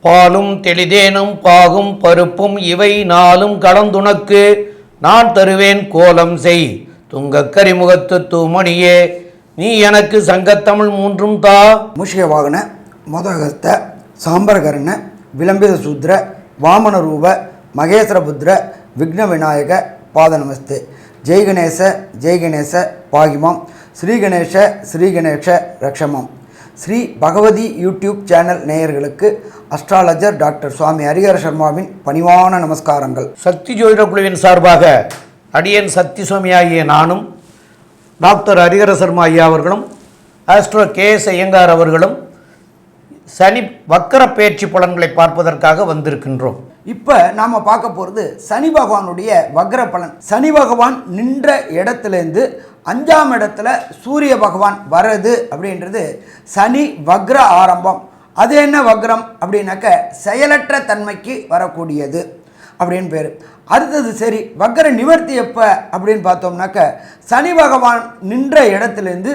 பாலும் தெளிதேனும் பாகும் பருப்பும் இவை நாளும் கலந்துனக்கு நான் தருவேன் கோலம் செய் துங்கக்கரிமுகத்து தூமணியே. நீ எனக்கு சங்கத்தமிழ் மூன்றும் தா. மூஷிக வாகன மோதகஸ்த சாம்பரகர்ண விளம்பித சூத்ர வாமன ரூப மகேஸ்வரபுத்ர விக்ன விநாயக பாத நமஸ்தே ஜெய் கணேச ஜெய் கணேச ஸ்ரீகணேஷ ஸ்ரீ ஸ்ரீ ஸ்ரீ பகவதி யூடியூப் சேனல் நேயர்களுக்கு அஸ்ட்ராலஜர் டாக்டர் சுவாமி ஹரிஹர சர்மாவின் பணிவான நமஸ்காரங்கள். சக்தி ஜோதிட குழுவின் சார்பாக அடியன் சக்தி சுவாமி ஆகிய நானும் டாக்டர் ஹரிஹர சர்மா ஐயா அவர்களும் ஆஸ்ட்ரோ கே எஸ் ஐயங்கார் அவர்களும் சனி வக்கர பேச்சு பலன்களை பார்ப்பதற்காக வந்திருக்கின்றோம். இப்போ நாம் பார்க்க போகிறது சனி பகவானுடைய வக்ர பலன். சனி பகவான் நின்ற இடத்துலேருந்து அஞ்சாம் இடத்துல சூரிய பகவான் வர்றது அப்படின்றது சனி வக்ர ஆரம்பம். அது என்ன வக்ரம்? அப்படின்னாக்க செயலற்ற தன்மைக்கு வரக்கூடியது அப்படின்னு பேர். அடுத்தது சரி வக்ர நிவர்த்தி எப்போ அப்படின்னு பார்த்தோம்னாக்க சனி பகவான் நின்ற இடத்துலேருந்து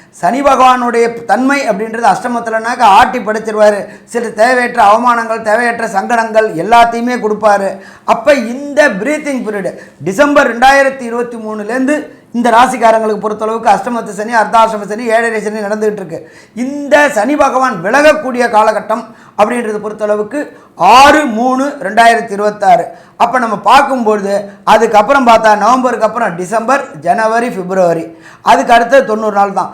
சனி பகவானுடைய தன்மை அப்படின்றது அஷ்டமத்தில்னாக்க ஆட்டி படைச்சிருவார். சில தேவையற்ற அவமானங்கள் தேவையற்ற சங்கடங்கள் எல்லாத்தையுமே கொடுப்பாரு. அப்போ இந்த பிரீத்திங் பீரியடு டிசம்பர் ரெண்டாயிரத்தி இருபத்தி மூணுலேருந்து இந்த ராசிக்காரங்களுக்கு பொறுத்தளவுக்கு அஷ்டமத்து சனி அர்த்தாஷ்டம சனி ஏழரை சனி நடந்துகிட்டு இருக்கு இந்த சனி பகவான் விலகக்கூடிய காலகட்டம் அப்படின்றத பொறுத்தளவுக்கு ஆறு மூணு ரெண்டாயிரத்தி இருபத்தாறு. அப்போ நம்ம பார்க்கும்பொழுது அதுக்கப்புறம் பார்த்தா நவம்பருக்கு அப்புறம் டிசம்பர் ஜனவரி பிப்ரவரி. அதுக்கு அடுத்தது தொண்ணூறு நாள் தான்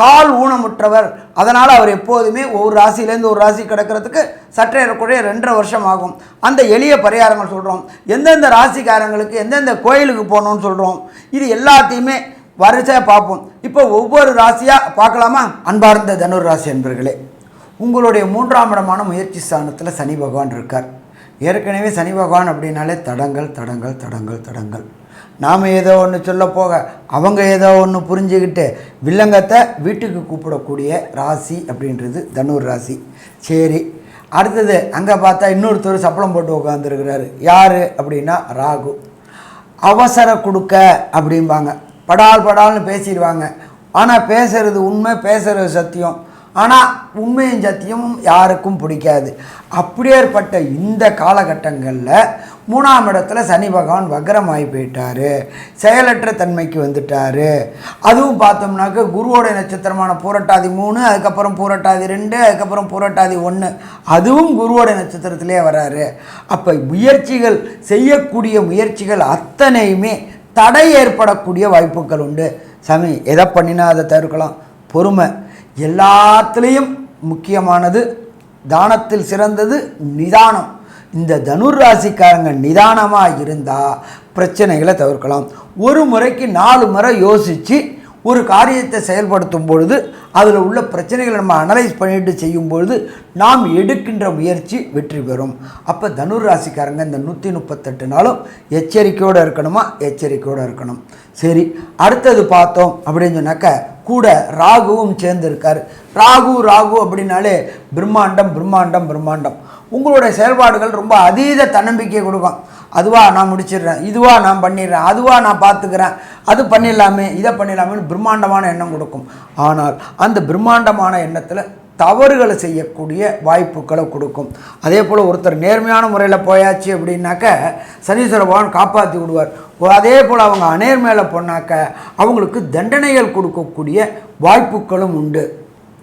கால் ஊனமுற்றவர். அதனால் அவர் எப்போதுமே ஒரு ராசியிலேருந்து ஒரு ராசி கிடக்கிறதுக்கு சற்றேறக்குறைய ரெண்டரை வருஷம் ஆகும். அந்த எளிய பரிகாரங்கள் சொல்கிறோம் எந்தெந்த ராசிக்காரங்களுக்கு எந்தெந்த கோயிலுக்கு போகணும்னு சொல்கிறோம் இது எல்லாத்தையுமே வரிசையாக பார்ப்போம். இப்போ ஒவ்வொரு ராசியாக பார்க்கலாமா? அன்பார்ந்த தனுர் ராசி என்பர்களே உங்களுடைய மூன்றாம் இடமான முயற்சி ஸ்தானத்தில் சனி பகவான் இருக்கார். ஏற்கனவே சனி பகவான் அப்படின்னாலே தடங்கள் தடங்கள் தடங்கள் தடங்கள். நாம் ஏதோ ஒன்று சொல்ல போக அவங்க ஏதோ ஒன்று புரிஞ்சுக்கிட்டு வில்லங்கத்தை வீட்டுக்கு கூப்பிடக்கூடிய ராசி அப்படின்றது தனுர் ராசி. சரி அடுத்தது அங்கே பார்த்தா இன்னொருத்தர் சப்பளம் போட்டு உட்காந்துருக்கிறாரு யார் அப்படின்னா ராகு. அவசர கொடுக்க அப்படிம்பாங்க. படால் படால்னு பேசிடுவாங்க. ஆனால் பேசுறது உண்மை பேசுறது சத்தியம். ஆனால் உண்மையும் சத்தியமும் யாருக்கும் பிடிக்காது. அப்படியேற்பட்ட இந்த காலகட்டங்களில் மூணாம் இடத்துல சனி பகவான் வக்ரமாகி போயிட்டாரு. செயலற்ற தன்மைக்கு வந்துட்டார். அதுவும் பார்த்தோம்னாக்க குருவோட நட்சத்திரமான பூரட்டாதி மூணு அதுக்கப்புறம் பூரட்டாதி ரெண்டு அதுக்கப்புறம் பூரட்டாதி ஒன்று அதுவும் குருவோட நட்சத்திரத்திலே வராரு. அப்போ முயற்சிகள் செய்யக்கூடிய முயற்சிகள் அத்தனையுமே தடை ஏற்படக்கூடிய வாய்ப்புகள் உண்டு. சாமி எதை பண்ணினா அதை தவிர்க்கலாம். பொறுமை. எல்லாத்துலேயும் முக்கியமானது தானத்தில் சிறந்தது நிதானம். இந்த தனுர் ராசிக்காரங்க நிதானமாக இருந்தால் பிரச்சனைகளை தவிர்க்கலாம். ஒரு முறைக்கு நாலு முறை யோசித்து ஒரு காரியத்தை செயல்படுத்தும் பொழுது அதில் உள்ள பிரச்சனைகளை நம்ம அனலைஸ் பண்ணிட்டு செய்யும் பொழுது நாம் எடுக்கின்ற முயற்சி வெற்றி பெறும். அப்போ தனுர் ராசிக்காரங்க இந்த நூற்றி முப்பத்தெட்டு நாளும் எச்சரிக்கையோடு இருக்கணுமா? எச்சரிக்கையோடு இருக்கணும். சரி அடுத்தது பார்த்தோம் அப்படின்னு சொன்னாக்க கூட ராகுவும் சேர்ந்துருக்கார். ராகு ராகு அப்படின்னாலே பிரம்மாண்டம் பிரம்மாண்டம் பிரம்மாண்டம். உங்களுடைய செயல்பாடுகள் ரொம்ப அதீத தன்னம்பிக்கை கொடுக்கும். அதுவா நான் முடிச்சிடுறேன் இதுவா நான் பண்ணிடுறேன் அதுவா நான் பார்த்துக்கிறேன் அது பண்ணிடலாமே இதை பண்ணிடலாமேன்னு பிரம்மாண்டமான எண்ணம் கொடுக்கும். ஆனால் அந்த பிரம்மாண்டமான எண்ணத்தில் தவறுகளை செய்யக்கூடிய வாய்ப்புகளை கொடுக்கும். அதே போல் ஒருத்தர் நேர்மையான முறையில் போயாச்சு அப்படின்னாக்க சனீஸ்வர பகவான் காப்பாற்றி விடுவார். ஓ, அதே போல் அவங்க அநேர்மையில் போனாக்க அவங்களுக்கு தண்டனைகள் கொடுக்கக்கூடிய வாய்ப்புகளும் உண்டு.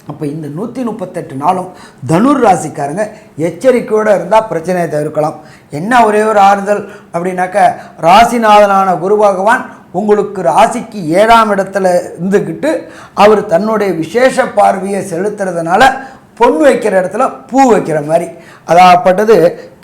அப்போ இந்த நூற்றி முப்பத்தெட்டு நாளும் தனுர் ராசிக்காரங்க எச்சரிக்கையோடு இருந்தால் பிரச்சனையை தவிர்க்கலாம். என்ன ஒரே ஒரு ஆறுதல் அப்படின்னாக்க ராசிநாதனான குரு பகவான் உங்களுக்கு ராசிக்கு ஏழாம் இடத்துல இருந்துக்கிட்டு அவர் தன்னுடைய விசேஷ பார்வையை செலுத்துறதுனால பொன் வைக்கிற இடத்துல பூ வைக்கிற மாதிரி. அதாகப்பட்டது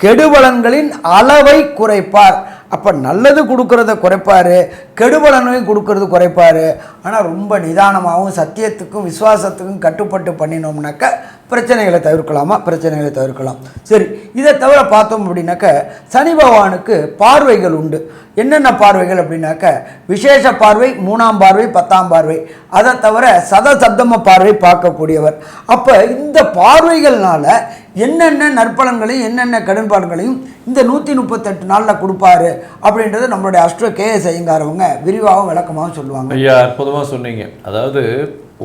கெடுபலன்களின் அளவை குறைப்பார். அப்போ நல்லது கொடுக்கறத குறைப்பார் கெடுபலனையும் கொடுக்கறது குறைப்பார். ஆனால் ரொம்ப நிதானமாகவும் சத்தியத்துக்கும் விசுவாசத்துக்கும் கட்டுப்பட்டு பண்ணினோம்னாக்க பிரச்சனைகளை தவிர்க்கலாமா? பிரச்சனைகளை தவிர்க்கலாம். சரி இதை தவிர பார்த்தோம் அப்படின்னாக்க சனி பகவானுக்கு பார்வைகள் உண்டு. என்னென்ன பார்வைகள் அப்படின்னாக்க விசேஷ பார்வை மூணாம் பார்வை பத்தாம் பார்வை. அதை தவிர சத சப்தம பார்வை பார்க்கக்கூடியவர். அப்போ இந்த பார்வைகள்னால என்னென்ன நற்பலன்களையும் என்னென்ன கடன்பாடுகளையும் இந்த நூற்றி முப்பத்தெட்டு நாளில் கொடுப்பாரு அப்படின்றத நம்மளுடைய அஸ்ட்ரோ கேஎஸ் ஐயங்காரவங்க விரிவாகவும் விளக்கமாகவும் சொல்லுவாங்க. ஐயா அற்புதமாக சொன்னீங்க. அதாவது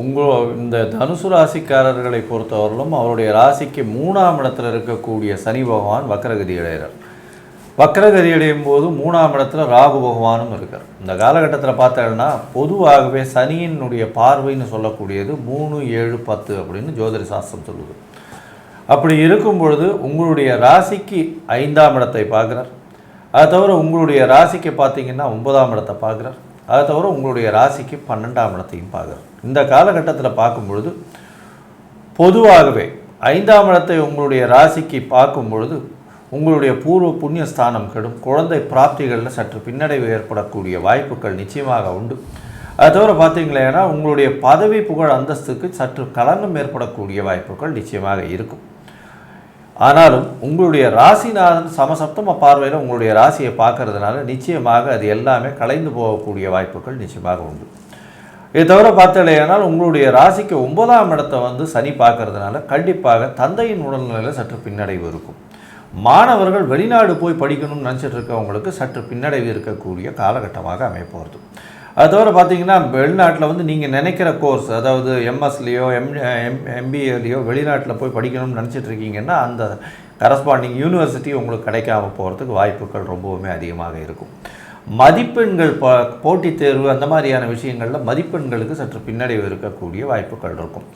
உங்கள் இந்த தனுசு ராசிக்காரர்களை பொறுத்தவரையிலும் அவருடைய ராசிக்கு மூணாம் இடத்துல இருக்கக்கூடிய சனி பகவான் வக்கரகதி அடைகிறார். வக்கரகதி அடையும் போது மூணாம் இடத்துல ராகு பகவானும் இருக்கார். இந்த காலகட்டத்தில் பார்த்தோம்னா பொதுவாகவே சனியினுடைய பார்வைன்னு சொல்லக்கூடியது மூணு ஏழு பத்து அப்படின்னு ஜோதிட சாஸ்திரம் சொல்லுது. அப்படி இருக்கும் பொழுது உங்களுடைய ராசிக்கு ஐந்தாம் இடத்தை பார்க்குறார். அதை தவிர உங்களுடைய ராசிக்கு பார்த்தீங்கன்னா ஒன்பதாம் இடத்தை பார்க்குறார். அதை தவிர உங்களுடைய ராசிக்கு பன்னெண்டாம் இடத்தையும் பார்க்குறோம் இந்த காலகட்டத்தில் பார்க்கும் பொழுது பொதுவாகவே ஐந்தாம் இடத்தை உங்களுடைய ராசிக்கு பார்க்கும் பொழுது உங்களுடைய பூர்வ புண்ணிய ஸ்தானம் கெடும் குழந்தை பிராப்திகளில் சற்று பின்னடைவு ஏற்படக்கூடிய வாய்ப்புகள் நிச்சயமாக உண்டு. அது தவிர பார்த்தீங்களேன்னா உங்களுடைய பதவி புகழ் அந்தஸ்துக்கு சற்று களங்கம் ஏற்படக்கூடிய வாய்ப்புகள் நிச்சயமாக இருக்கும். ஆனாலும் உங்களுடைய ராசிநாதன் சமசப்தம பார்வையில் உங்களுடைய ராசியை பார்க்கறதுனால நிச்சயமாக அது எல்லாமே கலைந்து போகக்கூடிய வாய்ப்புகள் நிச்சயமாக உண்டு. இதை தவிர பார்த்தலையானால் உங்களுடைய ராசிக்கு ஒன்பதாம் இடத்தை வந்து சனி பார்க்கறதுனால கண்டிப்பாக தந்தையின் உடல்நிலையில் சற்று பின்னடைவு இருக்கும். மாணவர்கள் வெளிநாடு போய் படிக்கணும்னு நினச்சிட்டு இருக்கவங்களுக்கு சற்று பின்னடைவு இருக்கக்கூடிய காலகட்டமாக அமைப்போகிறது அது தவிர பார்த்தீங்கன்னா வெளிநாட்டில் வந்து நீங்கள் நினைக்கிற கோர்ஸ் அதாவது எம்எஸ்லேயோ எம் எம் எம்பிஏலேயோ வெளிநாட்டில் போய் படிக்கணும்னு நினச்சிட்டு இருக்கீங்கன்னா அந்த கரஸ்பாண்டிங் யூனிவர்சிட்டி உங்களுக்கு கிடைக்காம போகிறதுக்கு வாய்ப்புகள் ரொம்பவுமே அதிகமாக இருக்கும். மதிப்பெண்கள் ப போட்டித் தேர்வு அந்த மாதிரியான விஷயங்களில் மதிப்பெண்களுக்கு சற்று பின்னடைவு இருக்கக்கூடிய வாய்ப்புகள் இருக்கும்.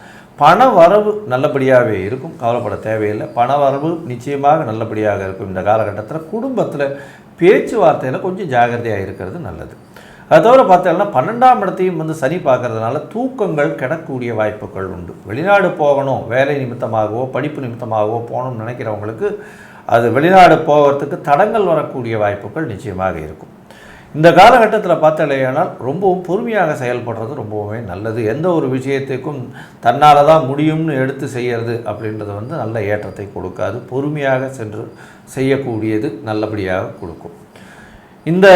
பண வரவு நல்லபடியாகவே இருக்கும் கவலைப்பட தேவையில்லை. பண வரவு நிச்சயமாக நல்லபடியாக இருக்கும். இந்த காலகட்டத்தில் குடும்பத்தில் பேச்சுவார்த்தையில் கொஞ்சம் ஜாகிரதையாக இருக்கிறது நல்லது. அது தவிர பார்த்தீங்கன்னா பன்னெண்டாம் இடத்தையும் வந்து சனி பார்க்கறதுனால தூக்கங்கள் கிடக்கூடிய வாய்ப்புகள் உண்டு. வெளிநாடு போகணும் வேலை நிமித்தமாகவோ படிப்பு நிமித்தமாகவோ போகணும்னு நினைக்கிறவங்களுக்கு அது வெளிநாடு போகிறதுக்கு தடங்கள் வரக்கூடிய வாய்ப்புகள் நிச்சயமாக இருக்கும். இந்த காலகட்டத்தில் பார்த்தலையானால் ரொம்பவும் பொறுமையாக செயல்படுறது ரொம்பவுமே நல்லது. எந்த ஒரு விஷயத்துக்கும் தன்னால் தான் முடியும்னு எடுத்து செய்கிறது அப்படின்றது வந்து நல்ல ஏற்றத்தை கொடுக்காது. பொறுமையாக சென்று செய்யக்கூடியது நல்லபடியாக கொடுக்கும். இந்த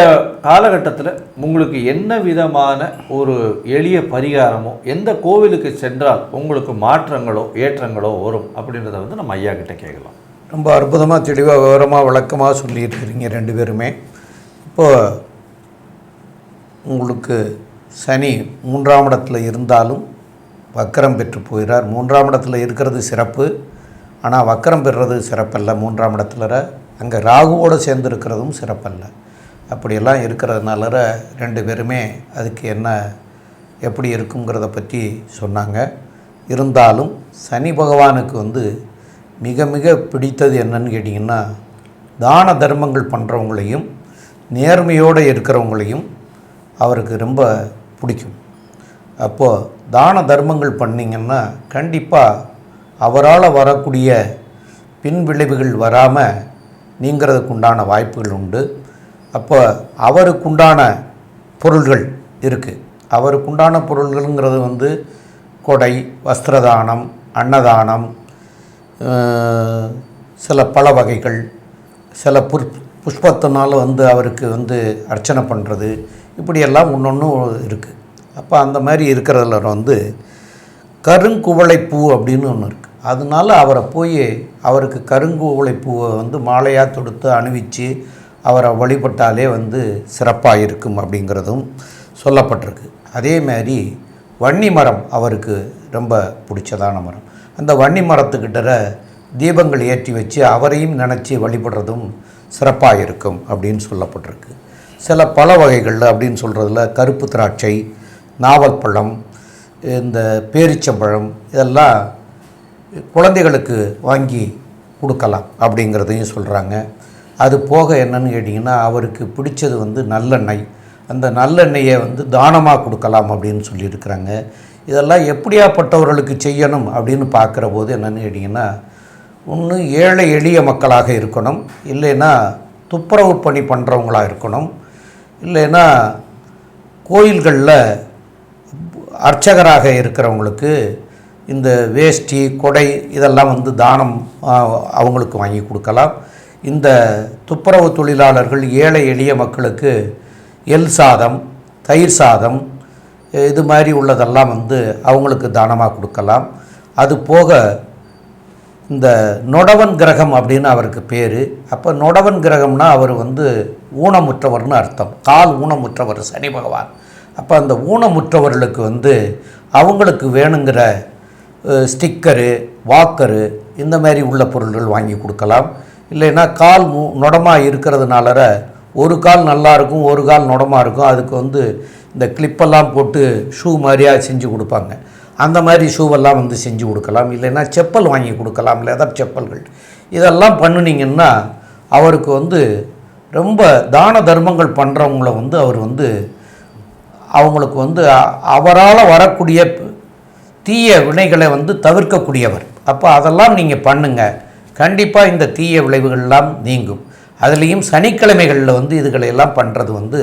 காலகட்டத்தில் உங்களுக்கு என்ன விதமான ஒரு எளிய பரிகாரமோ எந்த கோவிலுக்கு சென்றால் உங்களுக்கு மாற்றங்களோ ஏற்றங்களோ வரும் அப்படின்றத வந்து நம்ம ஐயா கிட்ட கேட்கலாம். ரொம்ப அற்புதமாக தெளிவாக விவரமாக விளக்கமாக சொல்லியிருக்கிறீங்க ரெண்டு பேருமே. இப்போ உங்களுக்கு சனி மூன்றாம் இடத்துல இருந்தாலும் வக்கரம் பெற்று போகிறார் மூன்றாம் இடத்துல இருக்கிறது சிறப்பு. ஆனால் வக்கரம் பெறுறது சிறப்பல்ல. மூன்றாம் இடத்துல அங்கே ராகுவோடு சேர்ந்து இருக்கிறதும் சிறப்பல்ல. அப்படியெல்லாம் இருக்கிறதுனால ரெண்டு பேருமே அதுக்கு என்ன எப்படி இருக்குங்கிறத பற்றி சொன்னாங்க. இருந்தாலும் சனி பகவானுக்கு வந்து மிக மிக பிடித்தது என்னன்னு கேட்டிங்கன்னா தான தர்மங்கள் பண்ணுறவங்களையும் நேர்மையோடு இருக்கிறவங்களையும் அவருக்கு ரொம்ப பிடிக்கும். அப்போது தான தர்மங்கள் பண்ணிங்கன்னா கண்டிப்பாக அவரால் வரக்கூடிய பின் விளைவுகள் வராமல் நீங்கிறதுக்கு உண்டான வாய்ப்புகள் உண்டு. அப்போ அவருக்குண்டான பொருள்கள் இருக்குது அவருக்குண்டான பொருள்கள்ங்கிறது வந்து கொடை வஸ்திரதானம் அன்னதானம் சில பழ வகைகள் சில புஷ் புஷ்பத்தினால் வந்து அவருக்கு வந்து அர்ச்சனை பண்ணுறது இப்படியெல்லாம் ஒன்று இருக்குது அப்போ அந்த மாதிரி இருக்கிறதுல வந்து கருங்குவளை பூ அப்படின்னு ஒன்று இருக்குது அதனால அவரை போய் அவருக்கு கருங்குவளை பூவை வந்து மாலையாக தொடுத்து அணிவித்து அவரை வழிபட்டாலே வந்து சிறப்பாக இருக்கும் அப்படிங்கிறதும் சொல்லப்பட்டிருக்கு. அதே மாதிரி வன்னி மரம் அவருக்கு ரொம்ப பிடிச்சதான மரம். அந்த வன்னி மரத்துக்கிட்ட தீபங்கள் ஏற்றி வச்சு அவரையும் நினச்சி வழிபடுறதும் சிறப்பாக இருக்கும் அப்படின்னு சொல்லப்பட்டிருக்கு. சில பல வகைகளில் அப்படின்னு சொல்கிறதுல கருப்பு திராட்சை நாவல் பழம் இந்த பேரிச்சம்பழம் இதெல்லாம் குழந்தைகளுக்கு வாங்கி கொடுக்கலாம் அப்படிங்கிறதையும் சொல்கிறாங்க அது போக என்னன்னு கேட்டிங்கன்னா அவருக்கு பிடிச்சது வந்து நல்லெண்ணெய். அந்த நல்லெண்ணெயை வந்து தானமாக கொடுக்கலாம் அப்படின்னு சொல்லியிருக்கிறாங்க. இதெல்லாம் எப்படியாப்பட்டவர்களுக்கு செய்யணும் அப்படின்னு பார்க்குற போது என்னென்னு கேட்டிங்கன்னா ஒன்று ஏழை எளிய மக்களாக இருக்கணும். இல்லைன்னா துப்புரவு பணி பண்ணுறவங்களாக இருக்கணும். இல்லைன்னா கோயில்களில் அர்ச்சகராக இருக்கிறவங்களுக்கு இந்த வேஷ்டி கொடை இதெல்லாம் வந்து தானம் அவங்களுக்கு வாங்கி கொடுக்கலாம். இந்த துப்புரவு தொழிலாளர்கள் ஏழை எளிய மக்களுக்கு எல் சாதம் தயிர் சாதம் இது மாதிரி உள்ளதெல்லாம் வந்து அவங்களுக்கு தானமாக கொடுக்கலாம். அது போக இந்த நொடவன் கிரகம் அப்படின்னு அவருக்கு பேர். அப்போ நொடவன் கிரகம்னா அவர் வந்து ஊனமுற்றவர்னு அர்த்தம். கால் ஊனமுற்றவர் சனி பகவான். அப்போ அந்த ஊனமுற்றவர்களுக்கு வந்து அவங்களுக்கு வேணுங்கிற ஸ்டிக்கரு வாக்கரு இந்த மாதிரி உள்ள பொருள்கள் வாங்கி கொடுக்கலாம். இல்லைன்னா கால் மு- இருக்கிறதுனால ஒரு கால் நல்லா இருக்கும் ஒரு கால் நொடமாக இருக்கும். அதுக்கு வந்து இந்த கிளிப்பெல்லாம் போட்டு ஷூ மாதிரியாக செஞ்சு கொடுப்பாங்க. அந்த மாதிரி ஷூவெல்லாம் வந்து செஞ்சு கொடுக்கலாம். இல்லைன்னா செப்பல் வாங்கி கொடுக்கலாம். லெதர் செப்பல்கள். இதெல்லாம் பண்ணுனீங்கன்னா அவருக்கு வந்து ரொம்ப தான தர்மங்கள் பண்ணுறவங்கள வந்து அவர் வந்து அவங்களுக்கு வந்து அவரால் வரக்கூடிய தீய வினைகளை வந்து தவிர்க்கக்கூடியவர். அப்போ அதெல்லாம் நீங்கள் பண்ணுங்கள் கண்டிப்பாக இந்த தீய விளைவுகள்லாம் நீங்கும். அதுலேயும் சனிக்கிழமைகளில் வந்து இதுகளை எல்லாம் பண்ணுறது வந்து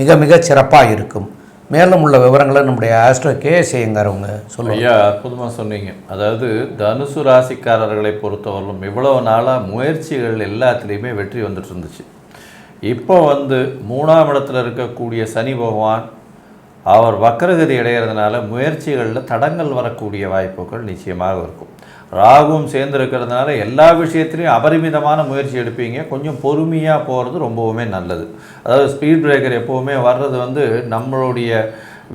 மிக மிக சிறப்பாக இருக்கும். மேலும் உள்ள விவரங்களை நம்முடைய ஆஸ்ட்ரோ கேஎஸ் ஐயங்காரவங்க ஐயா அற்புதமாக சொன்னீங்க. அதாவது தனுசு ராசிக்காரர்களை பொறுத்தவரையிலும் இவ்வளவு நாளாக முயற்சிகள் எல்லாத்துலேயுமே வெற்றி வந்துட்டு இருந்துச்சு. இப்போ வந்து மூணாம் இடத்துல இருக்கக்கூடிய சனி பகவான் அவர் வக்கரகதி அடைகிறதுனால முயற்சிகளில் தடங்கள் வரக்கூடிய வாய்ப்புகள் நிச்சயமாக இருக்கும். ராகுவும் சேர்ந்து இருக்கிறதுனால எல்லா விஷயத்துலையும் அபரிமிதமான முயற்சி எடுப்பீங்க. கொஞ்சம் பொறுமையாக போகிறது ரொம்பவுமே நல்லது. அதாவது ஸ்பீட் பிரேக்கர் எப்போவுமே வர்றது வந்து நம்மளுடைய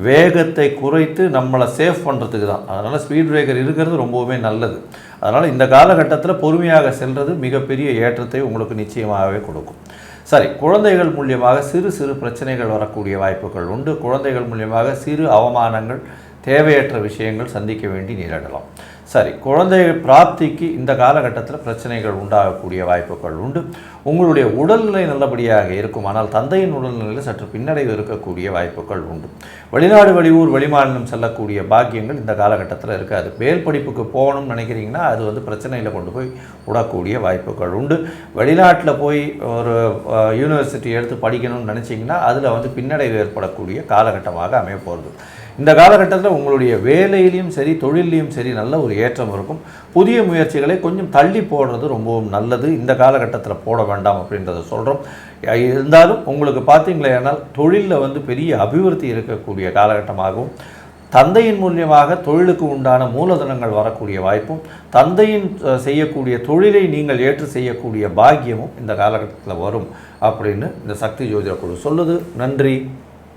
வேகத்தை குறைத்து நம்மளை சேஃப் பண்ணுறதுக்கு தான். அதனால் ஸ்பீட் பிரேக்கர் இருக்கிறது ரொம்பவுமே நல்லது. அதனால் இந்த காலகட்டத்தில் பொறுமையாக செல்வது மிகப்பெரிய ஏற்றத்தை உங்களுக்கு நிச்சயமாகவே கொடுக்கும். சரி குழந்தைகள் மூலியமாக சிறு சிறு பிரச்சனைகள் வரக்கூடிய வாய்ப்புகள் உண்டு. குழந்தைகள் மூலியமாக சிறு அவமானங்கள் தேவையற்ற விஷயங்கள் சந்திக்க வேண்டி நேரிடலாம். சரி குழந்தை பிராப்திக்கு இந்த காலகட்டத்தில் பிரச்சனைகள் உண்டாகக்கூடிய வாய்ப்புகள் உண்டு. உங்களுடைய உடல்நிலை நல்லபடியாக இருக்கும் ஆனால் தந்தையின் உடல்நிலையில் சற்று பின்னடைவு இருக்கக்கூடிய வாய்ப்புகள் உண்டு. வெளிநாடு வெளியூர் வெளிமாநிலம் செல்லக்கூடிய பாக்கியங்கள் இந்த காலகட்டத்தில் இருக்காது. மேல் படிப்புக்கு போகணும்னு நினைக்கிறீங்கன்னா அது வந்து பிரச்சனையில் கொண்டு போய் விடக்கூடிய வாய்ப்புகள் உண்டு. வெளிநாட்டில் போய் ஒரு யூனிவர்சிட்டி எடுத்து படிக்கணும்னு நினச்சிங்கன்னா அதில் வந்து பின்னடைவு ஏற்படக்கூடிய காலகட்டமாக அமைய போகிறது. இந்த காலகட்டத்தில் உங்களுடைய வேலையிலையும் சரி தொழிலையும் சரி நல்ல ஒரு ஏற்றம் இருக்கும். புதிய முயற்சிகளை கொஞ்சம் தள்ளி போடுறது ரொம்பவும் நல்லது. இந்த காலகட்டத்தில் போட வேண்டாம் அப்படின்றத சொல்கிறோம் இருந்தாலும் உங்களுக்கு பார்த்தீங்களேனால் தொழிலில் வந்து பெரிய அபிவிருத்தி இருக்கக்கூடிய காலகட்டமாகவும் தந்தையின் மூலியமாக தொழிலுக்கு உண்டான மூலதனங்கள் வரக்கூடிய வாய்ப்பும் தந்தையின் செய்யக்கூடிய தொழிலை நீங்கள் ஏற்று செய்யக்கூடிய பாக்கியமும் இந்த காலகட்டத்தில் வரும் அப்படின்னு இந்த சக்தி ஜோதிட குழு சொல்லுது. நன்றி.